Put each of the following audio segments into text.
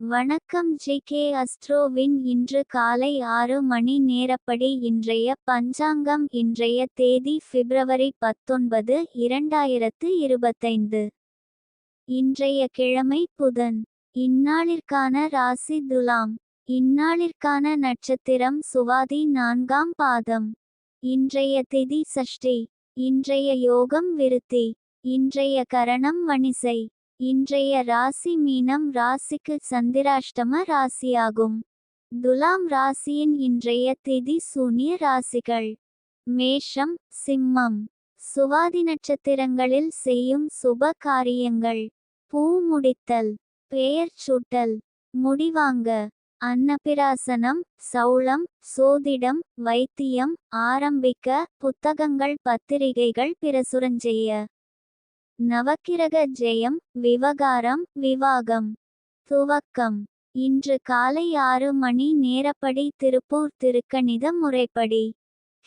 வணக்கம் G K அஸ்ட்ரோவின் இன்று காலை ஆறு மணி நேரப்படி இன்றைய பஞ்சாங்கம் இன்றைய தேதி பிப்ரவரி பத்தொன்பது இரண்டாயிரத்து இருபத்தைந்து. இன்றைய கிழமை புதன். இந்நாளிற்கான ராசி துலாம். இந்நாளிற்கான நட்சத்திரம் சுவாதி நான்காம் பாதம். இன்றைய திதி சஷ்டி இன்றைய யோகம் விருத்தி. இன்றைய கரணம் வணிசை. இன்றைய ராசி மீனம் ராசிக்கு சந்திராஷ்டம ராசியாகும். துலாம் ராசியின் இன்றைய திதி சூனிய ராசிகள். மேஷம் சிம்மம். சுவாதி நட்சத்திரங்களில் செய்யும் சுப காரியங்கள். பூ முடித்தல் பெயர் சூட்டல் முடிவாங்க. அன்னபிராசனம் சௌளம் சோதிடம் வைத்தியம் ஆரம்பிக்க புத்தகங்கள் பத்திரிகைகள் பிரசுரஞ்செய்ய. நவக்கிரக ஜெயம் விவகாரம் விவாகம். துவக்கம். இன்று காலை ஆறு மணி நேரப்படி திருப்பூர் திருக்கணித முறைப்படி.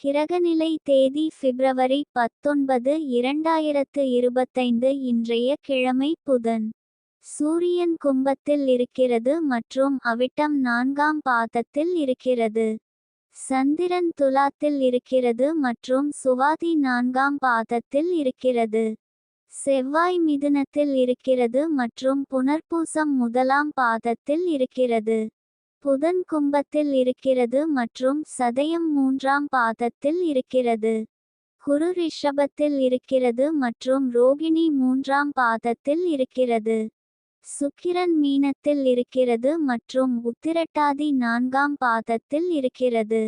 கிரகநிலை தேதி பிப்ரவரி பத்தொன்பது இரண்டாயிரத்து இருபத்தைந்து இன்றைய கிழமை புதன். சூரியன் கும்பத்தில் இருக்கிறது மற்றும் அவிட்டம் நான்காம் பாதத்தில் இருக்கிறது. சந்திரன் துலாத்தில் இருக்கிறது மற்றும் சுவாதி நான்காம் பாதத்தில் இருக்கிறது. செவ்வாய் மிதுனத்தில் இருக்கிறது மற்றும் புனர்பூசம் முதலாம் பாதத்தில் இருக்கிறது. புதன் கும்பத்தில் இருக்கிறது மற்றும் சதயம் மூன்றாம் பாதத்தில் இருக்கிறது. குரு ரிஷபத்தில் இருக்கிறது மற்றும் ரோகிணி மூன்றாம் பாதத்தில் இருக்கிறது. சுக்கிரன் மீனத்தில் இருக்கிறது மற்றும் உத்திரட்டாதி நான்காம் பாதத்தில் இருக்கிறது.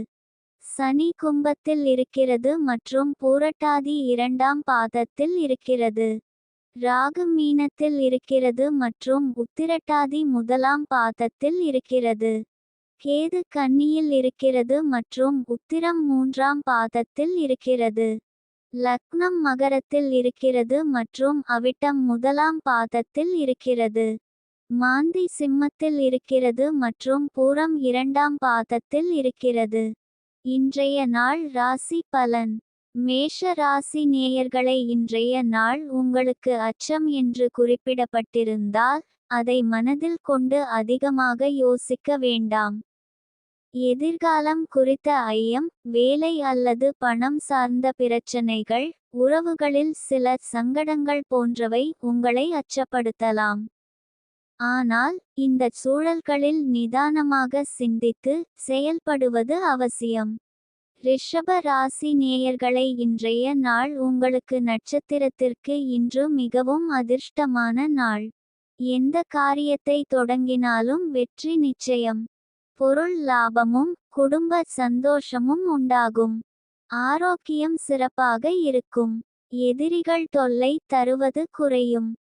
சனி கும்பத்தில் இருக்கிறது மற்றும் பூரட்டாதி இரண்டாம் பாதத்தில் இருக்கிறது. ராகு மீனத்தில் இருக்கிறது மற்றும் உத்திரட்டாதி முதலாம் பாதத்தில் இருக்கிறது. கேது கன்னியில் இருக்கிறது மற்றும் உத்திரம் மூன்றாம் பாதத்தில் இருக்கிறது. லக்னம் மகரத்தில் இருக்கிறது மற்றும் அவிட்டம் முதலாம் பாதத்தில் இருக்கிறது. மாந்தி சிம்மத்தில் இருக்கிறது மற்றும் பூரம் இரண்டாம் பாதத்தில் இருக்கிறது. இன்றைய நாள் ராசி பலன். மேஷ ராசி நேயர்களை இன்றைய நாள் உங்களுக்கு அச்சம் என்று குறிப்பிடப்பட்டிருந்தால் அதை மனதில் கொண்டு அதிகமாக யோசிக்க வேண்டாம். எதிர்காலம் குறித்த ஐயம் வேலை அல்லது பணம் சார்ந்த பிரச்சனைகள் உறவுகளில் சில சங்கடங்கள் போன்றவை உங்களை அச்சப்படுத்தலாம். ஆனால் இந்த சூழல்களில் நிதானமாக சிந்தித்து செயல்படுவது அவசியம். ரிஷப ராசி நேயர்களை இன்றைய நாள் உங்களுக்கு நட்சத்திரத்திற்கு இன்று மிகவும் அதிர்ஷ்டமான நாள். எந்த காரியத்தை தொடங்கினாலும் வெற்றி நிச்சயம். பொருள் லாபமும் குடும்ப சந்தோஷமும் உண்டாகும். ஆரோக்கியம் சிறப்பாக இருக்கும். எதிரிகள் தொல்லை தருவது குறையும்.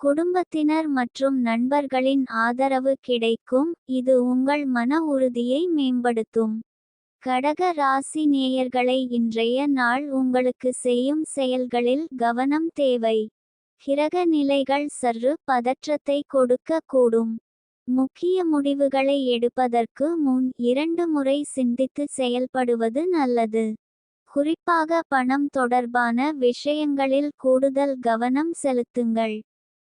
குடும்பத்தினர் மற்றும் நண்பர்களின் ஆதரவு கிடைக்கும் இது உங்கள் மன உறுதியை மேம்படுத்தும். கடக ராசி நேயர்களை இன்றைய நாள் உங்களுக்கு செய்யும் செயல்களில் கவனம் தேவை. கிரக நிலைகள் சற்று பதற்றத்தை கொடுக்க கூடும். முக்கிய முடிவுகளை எடுப்பதற்கு முன் இரண்டு முறை சிந்தித்து செயல்படுவது நல்லது. குறிப்பாக பணம் தொடர்பான விஷயங்களில் கூடுதல் கவனம் செலுத்துங்கள்.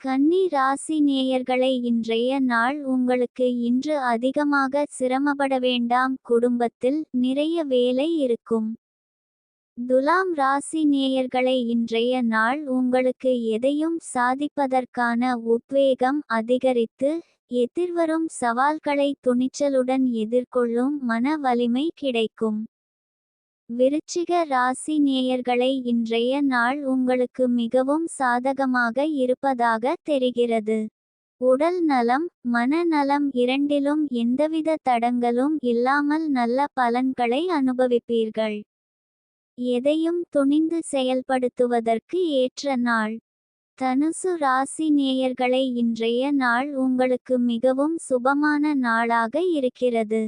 கன்னி ராசி நேயர்களை இன்றைய நாள் உங்களுக்கு இன்று அதிகமாக சிரமப்பட வேண்டாம். குடும்பத்தில் நிறைய வேலை இருக்கும். துலாம் ராசி நேயர்களை இன்றைய நாள் உங்களுக்கு எதையும் சாதிப்பதற்கான உத்வேகம் அதிகரித்து எதிர்வரும் சவால்களை துணிச்சலுடன் எதிர்கொள்ளும் மன வலிமை கிடைக்கும். விருச்சிக ராசி நேயர்களை இன்றைய நாள் உங்களுக்கு மிகவும் சாதகமாக இருப்பதாக தெரிகிறது. உடல் நலம் மனநலம் இரண்டிலும் எந்தவித தடங்களும் இல்லாமல் நல்ல பலன்களை அனுபவிப்பீர்கள். எதையும் துணிந்து செயல்படுத்துவதற்கு ஏற்ற நாள். தனுசு ராசி நேயர்களை இன்றைய நாள் உங்களுக்கு மிகவும் சுபமான நாளாக இருக்கிறது.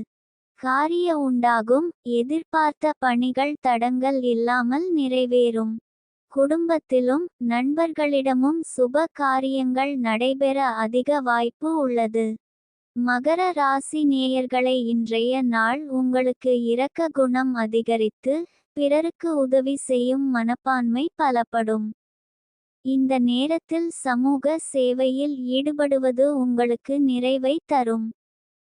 காரிய உண்டாகும் எதிர்பார்த்த பணிகள் தடங்கள் இல்லாமல் நிறைவேறும். குடும்பத்திலும் நண்பர்களிடமும் சுப காரியங்கள் நடைபெற அதிக வாய்ப்பு உள்ளது. மகர ராசி நேயர்களை இன்றைய நாள் உங்களுக்கு இரக்க குணம் அதிகரித்து பிறருக்கு உதவி செய்யும் மனப்பான்மை பலப்படும். இந்த நேரத்தில் சமூக சேவையில் ஈடுபடுவது உங்களுக்கு நிறைவை தரும்.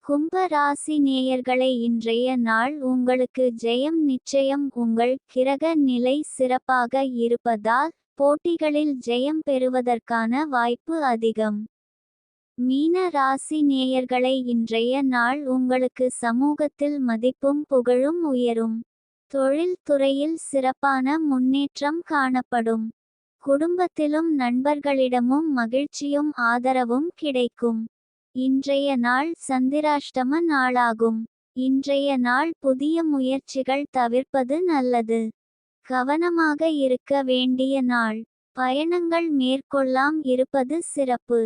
கும்ப ராசி நேயர்களை இன்றைய நாள் உங்களுக்கு ஜெயம் நிச்சயம் உங்கள் கிரக நிலை சிறப்பாக இருப்பதால் போட்டிகளில் ஜெயம் பெறுவதற்கான வாய்ப்பு அதிகம். மீன ராசி நேயர்களை இன்றைய நாள் உங்களுக்கு சமூகத்தில் மதிப்பும் புகழும் உயரும். தொழில் துறையில் சிறப்பான முன்னேற்றம் காணப்படும். குடும்பத்திலும் நண்பர்களிடமும் மகிழ்ச்சியும் ஆதரவும் கிடைக்கும். இன்றைய நாள் சந்திராஷ்டம நாளாகும். இன்றைய நாள் புதிய முயற்சிகள் தவிர்ப்பது நல்லது. கவனமாக இருக்க வேண்டிய நாள். பயணங்கள் மேற்கொள்ளாம் இருப்பது சிறப்பு.